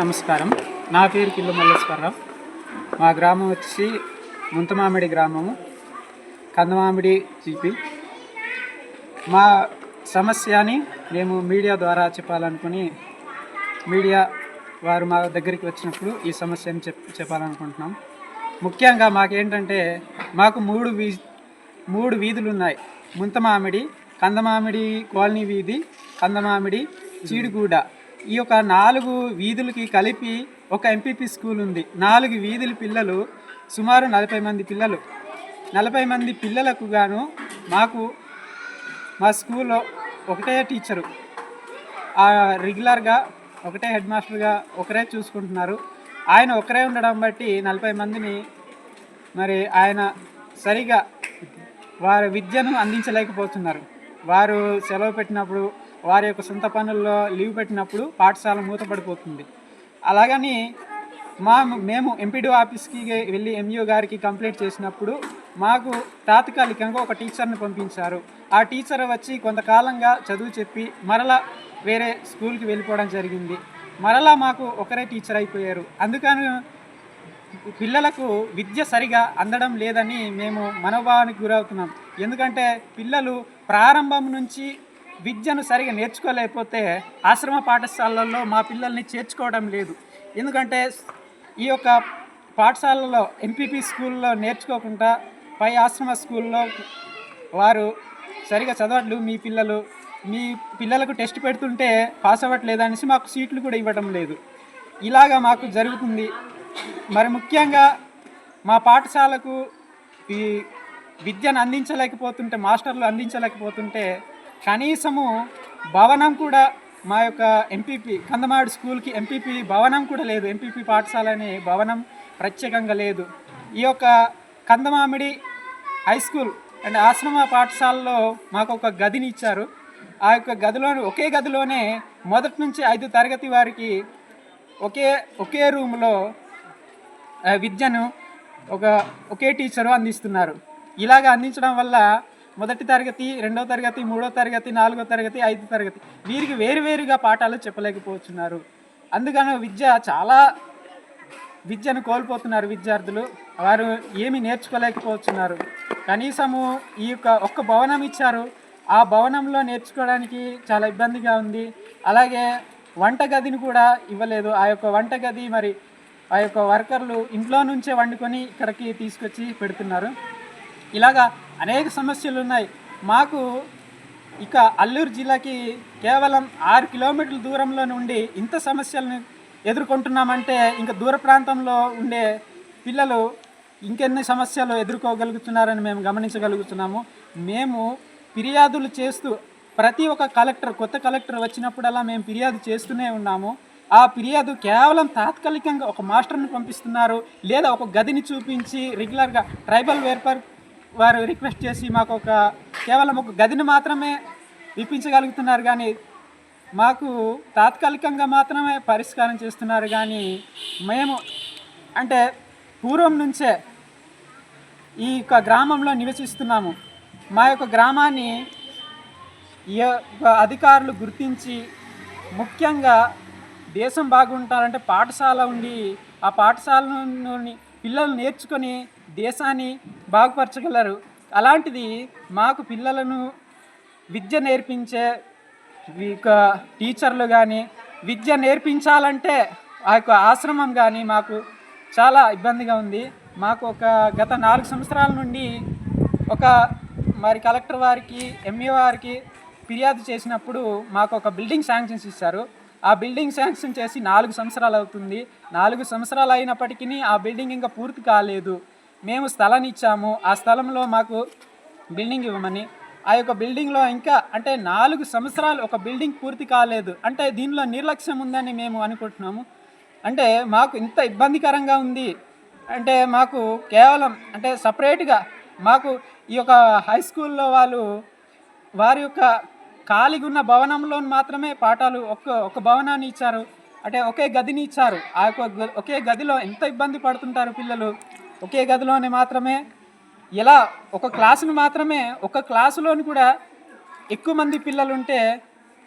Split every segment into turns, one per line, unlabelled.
నమస్కారం. నా పేరు కిల్లు మల్లేశ్వరరావు. మా గ్రామం వచ్చి ముంతమామిడి గ్రామము కందమామిడి జీపీ మా సమస్యని మేము మీడియా ద్వారా చెప్పాలనుకుని మీడియా వారు మా దగ్గరికి వచ్చినప్పుడు ఈ సమస్యను చెప్ చెప్పాలనుకుంటున్నాం. ముఖ్యంగా మాకేంటంటే మాకు మూడు వీ మూడు వీధులు ఉన్నాయి ముంతమామిడి కందమామిడి కాలనీ వీధి కందమామిడి చీడుగూడ. ఈ యొక్క నాలుగు వీధులకి కలిపి ఒక ఎంపీపీ స్కూల్ ఉంది. నాలుగు వీధుల పిల్లలు సుమారు నలభై మంది పిల్లలు. నలభై మంది పిల్లలకు గాను మాకు మా స్కూల్లో ఒకటే టీచరు. ఆ రెగ్యులర్గా ఒకటే హెడ్ మాస్టర్గా ఒకరే చూసుకుంటున్నారు. ఆయన ఒకరే ఉండడం బట్టి నలభై మందిని మరి ఆయన సరిగా వారి విద్యను అందించలేకపోతున్నారు. వారు సెలవు పెట్టినప్పుడు వారి యొక్క సొంత పనుల్లో లీవ్ పెట్టినప్పుడు పాఠశాల మూతపడిపోతుంది. అలాగని మా మేము ఎంపీడీ ఆఫీస్కి వెళ్ళి ఎంఈఓ గారికి కంప్లైంట్ చేసినప్పుడు మాకు తాత్కాలికంగా ఒక టీచర్ని పంపించారు. ఆ టీచర్ వచ్చి కొంతకాలంగా చదువు చెప్పి మరలా వేరే స్కూల్కి వెళ్ళిపోవడం జరిగింది. మరలా మాకు ఒకరే టీచర్ అయిపోయారు. అందుకని పిల్లలకు విద్య సరిగా అందడం లేదని మేము మనోభావానికి గురవుతున్నాం. ఎందుకంటే పిల్లలు ప్రారంభం నుంచి విద్యను సరిగా నేర్చుకోలేకపోతే ఆశ్రమ పాఠశాలల్లో మా పిల్లల్ని చేర్చుకోవడం లేదు. ఎందుకంటే ఈ యొక్క పాఠశాలలో ఎంపీపీ స్కూల్లో నేర్చుకోకుండా పై ఆశ్రమ స్కూల్లో వారు సరిగా చదవట్లు మీ పిల్లలు మీ పిల్లలకు టెస్ట్ పెడుతుంటే పాస్ అవ్వట్లేదు అనేసి మాకు సీట్లు కూడా ఇవ్వడం లేదు. ఇలాగా మాకు జరుగుతుంది. మరి ముఖ్యంగా మా పాఠశాలకు ఈ విద్యను అందించలేకపోతుంటే మాస్టర్లు అందించలేకపోతుంటే కనీసము భవనం కూడా మా యొక్క ఎంపీపీ కందమాడు స్కూల్కి ఎంపీపీ భవనం కూడా లేదు. ఎంపీపీ పాఠశాల అనే భవనం ప్రత్యేకంగా లేదు. ఈ యొక్క కందమామిడి హై స్కూల్ అండ్ ఆశ్రమ పాఠశాలలో మాకు ఒక గదిని ఇచ్చారు. ఆ యొక్క గదిలో ఒకే గదిలోనే మొదటి నుంచి ఐదు తరగతి వారికి ఒకే ఒకే రూమ్లో విద్యను ఒక ఒకే టీచరు అందిస్తున్నారు. ఇలాగ అందించడం వల్ల మొదటి తరగతి రెండో తరగతి మూడో తరగతి నాలుగో తరగతి ఐదో తరగతి వీరికి వేరువేరుగా పాఠాలు చెప్పలేకపోతున్నారు. అందుకని విద్య చాలా విద్యను కోల్పోతున్నారు విద్యార్థులు. వారు ఏమి నేర్చుకోలేకపోతున్నారు. కనీసము ఈ యొక్క ఒక్క భవనం ఇచ్చారు. ఆ భవనంలో నేర్చుకోవడానికి చాలా ఇబ్బందిగా ఉంది. అలాగే వంట గదిని కూడా ఇవ్వలేదు. ఆ యొక్క వంట గది మరి ఆ యొక్క వర్కర్లు ఇంట్లో నుంచే వండుకొని ఇక్కడికి తీసుకొచ్చి పెడుతున్నారు. ఇలాగా అనేక సమస్యలు ఉన్నాయి. మాకు ఇక అల్లూరు జిల్లాకి కేవలం ఆరు కిలోమీటర్ల దూరంలో నుండి ఇంత సమస్యలను ఎదుర్కొంటున్నామంటే ఇంకా దూర ప్రాంతంలో ఉండే పిల్లలు ఇంకెన్ని సమస్యలు ఎదుర్కోగలుగుతున్నారని మేము గమనించగలుగుతున్నాము. మేము ఫిర్యాదులు చేస్తూ ప్రతి ఒక్క కలెక్టర్ కొత్త కలెక్టర్ వచ్చినప్పుడల్లా మేము ఫిర్యాదు చేస్తూనే ఉన్నాము. ఆ ఫిర్యాదు కేవలం తాత్కాలికంగా ఒక మాస్టర్ని పంపిస్తున్నారు. లేదా ఒక గదిని చూపించి రెగ్యులర్గా ట్రైబల్ వేర్పర్ వారు రిక్వెస్ట్ చేసి మాకు ఒక కేవలం ఒక గదిని మాత్రమే ఇప్పించగలుగుతున్నారు కానీ మాకు తాత్కాలికంగా మాత్రమే పరిష్కారం చేస్తున్నారు కానీ మేము అంటే పూర్వం నుంచే ఈ యొక్క గ్రామంలో నివసిస్తున్నాము. మా యొక్క గ్రామాన్ని ఈ యొక్క అధికారులు గుర్తించి ముఖ్యంగా దేశం బాగుంటారంటే పాఠశాల ఉండి ఆ పాఠశాలలోని పిల్లలు నేర్చుకొని దేశాన్ని బాగుపరచగలరు. అలాంటిది మాకు పిల్లలను విద్య నేర్పించే యొక్క టీచర్లు కానీ విద్య నేర్పించాలంటే ఆ యొక్క ఆశ్రమం కానీ మాకు చాలా ఇబ్బందిగా ఉంది. మాకు ఒక గత నాలుగు సంవత్సరాల నుండి ఒక మరి కలెక్టర్ వారికి ఎంఈ వారికి ఫిర్యాదు చేసినప్పుడు మాకు ఒక బిల్డింగ్ శాంక్షన్స్ ఇచ్చారు. ఆ బిల్డింగ్ శాంక్షన్ చేసి నాలుగు సంవత్సరాలు అవుతుంది. నాలుగు సంవత్సరాలు అయినప్పటికీ ఆ బిల్డింగ్ ఇంకా పూర్తి కాలేదు. మేము స్థలాన్ని ఇచ్చాము. ఆ స్థలంలో మాకు బిల్డింగ్ ఇవ్వమని. ఆ యొక్క బిల్డింగ్లో ఇంకా అంటే నాలుగు సంవత్సరాలు ఒక బిల్డింగ్ పూర్తి కాలేదు. అంటే దీనిలో నిర్లక్ష్యం ఉందని మేము అనుకుంటున్నాము. అంటే మాకు ఇంత ఇబ్బందికరంగా ఉంది. అంటే మాకు కేవలం అంటే సపరేట్గా మాకు ఈ యొక్క హై స్కూల్లో వాళ్ళు వారి యొక్క ఖాళీగా ఉన్న భవనంలో మాత్రమే పాఠాలు ఒక్క ఒక భవనాన్ని ఇచ్చారు. అంటే ఒకే గదిని ఇచ్చారు. ఆ యొక్క ఒకే గదిలో ఎంత ఇబ్బంది పడుతుంటారు పిల్లలు? ఒకే గదిలోనే మాత్రమే ఇలా ఒక క్లాసును మాత్రమే ఒక క్లాసులోని కూడా ఎక్కువ మంది పిల్లలు ఉంటే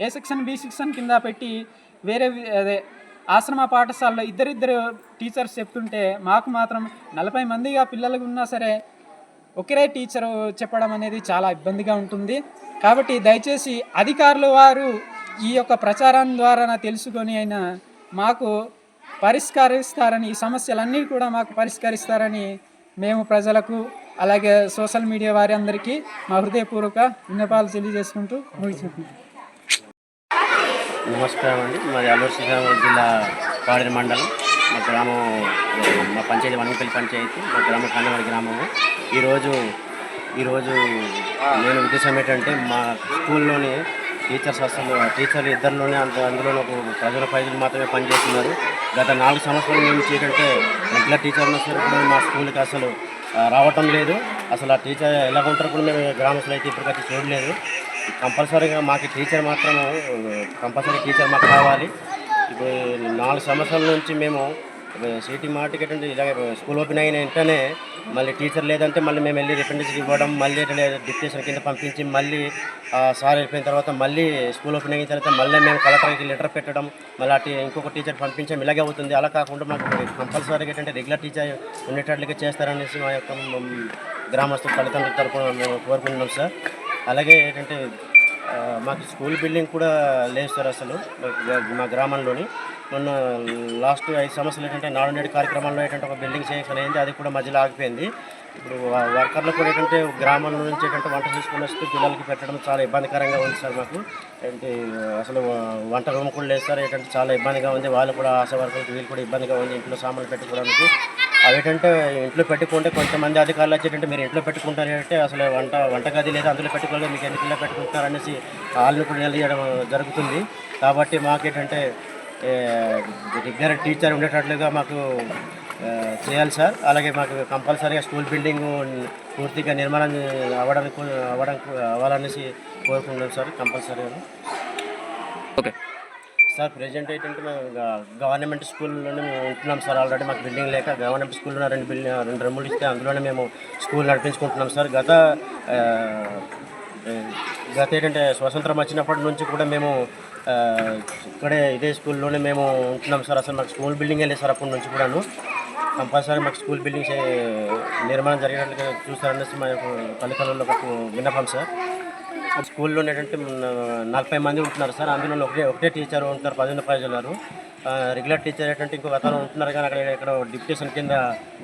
ఏ సెక్షన్ బి సెక్షన్ కింద పెట్టి వేరే అదే ఆశ్రమ పాఠశాలలో ఇద్దరిద్దరు టీచర్స్ చెప్తుంటే మాకు మాత్రం నలభై మందిగా పిల్లలకు ఉన్నా సరే ఒకరే టీచరు చెప్పడం అనేది చాలా ఇబ్బందిగా ఉంటుంది. కాబట్టి దయచేసి అధికారులు వారు ఈ యొక్క ప్రచారం ద్వారా తెలుసుకొని అయినా మాకు పరిష్కరిస్తారని ఈ సమస్యలన్నీ కూడా మాకు పరిష్కరిస్తారని మేము ప్రజలకు అలాగే సోషల్ మీడియా వారి అందరికీ మా హృదయపూర్వక విన్నపాలు తెలియజేసుకుంటూ ముగిస్తున్నాం
నమస్కారం అండి. మాది అల్లూరు జిల్లా పాడేరు మండలం. మా గ్రామం మా పంచాయతీ వనపల్లి పంచాయతీ మా గ్రామం కన్నవాడి గ్రామము. ఈరోజు ఈరోజు నేను ఉద్దేశం ఏంటంటే మా స్కూల్లోనే టీచర్స్ అసలు టీచర్లు ఇద్దరిలోనే అంత అందులోనే ఒక ప్రజల ప్రజలు మాత్రమే పనిచేస్తున్నారు. గత నాలుగు సంవత్సరాల నుంచి ఏంటంటే రెగ్యులర్ టీచర్ ఉన్న కూడా మా స్కూల్కి అసలు రావటం లేదు. అసలు ఆ టీచర్ ఎలా ఉంటారు కూడా మేము గ్రామస్తులు అయితే ఇప్పటికైతే చూడలేదు. కంపల్సరీగా మాకు టీచర్ మాత్రం కంపల్సరీ టీచర్ మాకు కావాలి. ఇప్పుడు నాలుగు సంవత్సరాల నుంచి మేము సిటీ మార్కెట్ అంటే ఇలాగే స్కూల్ ఓపెన్ అయిన వెంటనే మళ్ళీ టీచర్ లేదంటే మళ్ళీ మేము వెళ్ళి రిప్రజెంటేషన్ ఇవ్వడం మళ్ళీ డిప్యూషన్ కింద పంపించి మళ్ళీ సార్ వెళ్ళిపోయిన తర్వాత మళ్ళీ స్కూల్ ఓపెన్ అయిన తర్వాత మళ్ళీ మేము కలెక్టర్కి లెటర్ పెట్టడం మళ్ళీ అటు ఇంకొక టీచర్ పంపించడం ఇలాగే అవుతుంది. అలా కాకుండా మాకు కంపల్సరీగా ఏంటంటే రెగ్యులర్ టీచర్ ఉండేటట్లుగా చేస్తారనేసి మా యొక్క మ్, గ్రామస్తుల తల్లిదండ్రుల తరఫున మేము కోరుకుంటున్నాం సార్. అలాగే ఏంటంటే మాకు స్కూల్ బిల్డింగ్ కూడా లేదు సార్ అసలు మా గ్రామంలోని. మొన్న లాస్ట్ ఐదు సంవత్సరాలు ఏంటంటే నాడు నేడు కార్యక్రమంలో ఏంటంటే ఒక బిల్డింగ్ శాంక్షన్ అయింది అది కూడా మధ్యలో ఆగిపోయింది. ఇప్పుడు వర్కర్లు కూడా ఏంటంటే గ్రామం నుంచి ఏంటంటే వంట చేసుకుని వస్తే పిల్లలకి పెట్టడం చాలా ఇబ్బందికరంగా ఉంది సార్ మాకు. ఏంటి అసలు వంట రూమ్ కూడా లేదు సార్ ఏంటంటే చాలా ఇబ్బందిగా ఉంది. వాళ్ళు కూడా ఆశ వర్కర్లకు వీళ్ళు కూడా ఇబ్బందిగా ఉంది ఇంట్లో సామాన్లు పెట్టుకోవడానికి. అవి ఏంటంటే ఇంట్లో పెట్టుకుంటే కొంతమంది అధికారులు వచ్చేటంటే మీరు ఇంట్లో పెట్టుకుంటారు అంటే అసలు వంట వంటగది లేదా అందులో పెట్టుకోలేదు మీకు ఎన్ని పిల్లలు పెట్టుకుంటారు అనేసి వాళ్ళని కూడా నిలదీయడం జరుగుతుంది. కాబట్టి మాకేంటంటే రెగ్యులర్ టీచర్ ఉండేటట్లుగా మాకు చేయాలి సార్. అలాగే మాకు కంపల్సరీగా స్కూల్ బిల్డింగ్ పూర్తిగా నిర్మాణం అవ్వడానికి అవ్వడానికి అవ్వాలనేసి కోరుకుంటున్నాం సార్ కంపల్సరీగా.
ఓకే.
సార్ ప్రజెంట్ ఏంటంటే మేము గవర్నమెంట్ స్కూల్లోనే మేము ఉంటున్నాం సార్. ఆల్రెడీ మాకు బిల్డింగ్ లేక గవర్నమెంట్ స్కూల్లో రెండు బిల్డింగ్ రెండు రూములు ఇస్తే అందులోనే మేము స్కూల్ నడిపించుకుంటున్నాం సార్. గత గత ఏంటంటే స్వతంత్రం వచ్చినప్పటి నుంచి కూడా మేము ఇక్కడే ఇదే స్కూల్లోనే మేము ఉంటున్నాం సార్. అసలు మాకు స్కూల్ బిల్డింగ్ వెళ్ళే సార్ అప్పటి నుంచి కూడాను. కంపల్సరీ మాకు స్కూల్ బిల్డింగ్స్ నిర్మాణం జరిగినట్లుగా చూస్తారనేసి మా యొక్క తల్లిదండ్రులకు ఒక విన్నపం సార్. స్కూల్లో నలభై మంది ఉంటున్నారు సార్. అందులో ఒకటే ఒకటే టీచర్ ఉంటారు పదిహేను ప్రజలు రెగ్యులర్ టీచర్ ఏంటంటే ఇంకో అతను ఉంటున్నారు కానీ అక్కడ ఇక్కడ డిప్యూషన్ కింద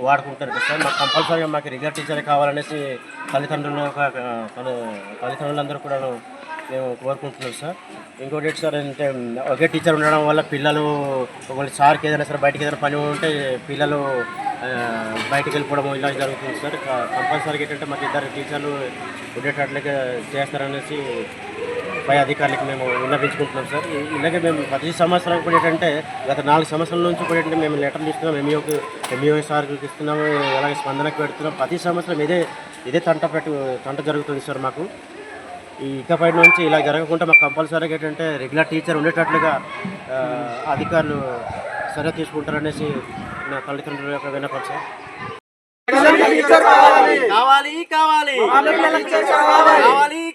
వాడుకుంటారు కదా సార్. మాకు కంపల్సరీగా మాకు రెగ్యులర్ టీచర్ కావాలనేసి తల్లిదండ్రులు ఒక తన- తల్లిదండ్రులందరూ కూడా మేము కోరుకుంటున్నాం సార్. ఇంకోటి సార్ అంటే ఒకే టీచర్ ఉండడం వల్ల పిల్లలు ఒకవేళ సార్కి ఏదైనా సరే బయటకి ఏదైనా పని ఉంటే పిల్లలు బయటకు బయటికి వెళ్ళిపోవడం ఇలా జరుగుతుంది సార్. కంపల్సరీగా ఏంటంటే మాకు ఇద్దరు టీచర్లు ఉండేటట్లుగా చేస్తారనేసి పై అధికారులకు మేము విన్నపించుకుంటున్నాం సార్. ఇలాగే మేము ప్రతి సంవత్సరం కూడా ఏంటంటే గత నాలుగు సంవత్సరాల నుంచి కూడా ఏంటంటే మేము లెటర్లు ఇస్తున్నాం ఎంఈఓకి ఎంఈఓ సార్కి ఇస్తున్నాము అలాగే స్పందనకు పెడుతున్నాం. ప్రతి సంవత్సరం ఇదే ఇదే తంట పెట్టు తంట జరుగుతుంది సార్ మాకు. ఈ ఇకపై నుంచి ఇలా జరగకుండా మాకు కంపల్సరీగా ఏంటంటే రెగ్యులర్ టీచర్ ఉండేటట్లుగా అధికారులు చర్య తీసుకుంటారనేసి నా తల్లిదండ్రుల యొక్క విన్నపం సార్. కావాలి. కావాలి కావాలి.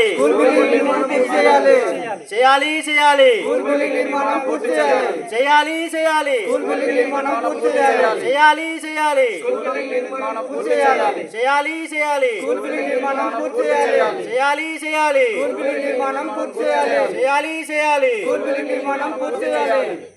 చేయాలి. చేయాలి. చేయాలి చేయాలి. చేయాలి. చేయాలి చేయాలి. చేయాలి. చేయాలి చేయాలి. చేయాలి. చేయాలి.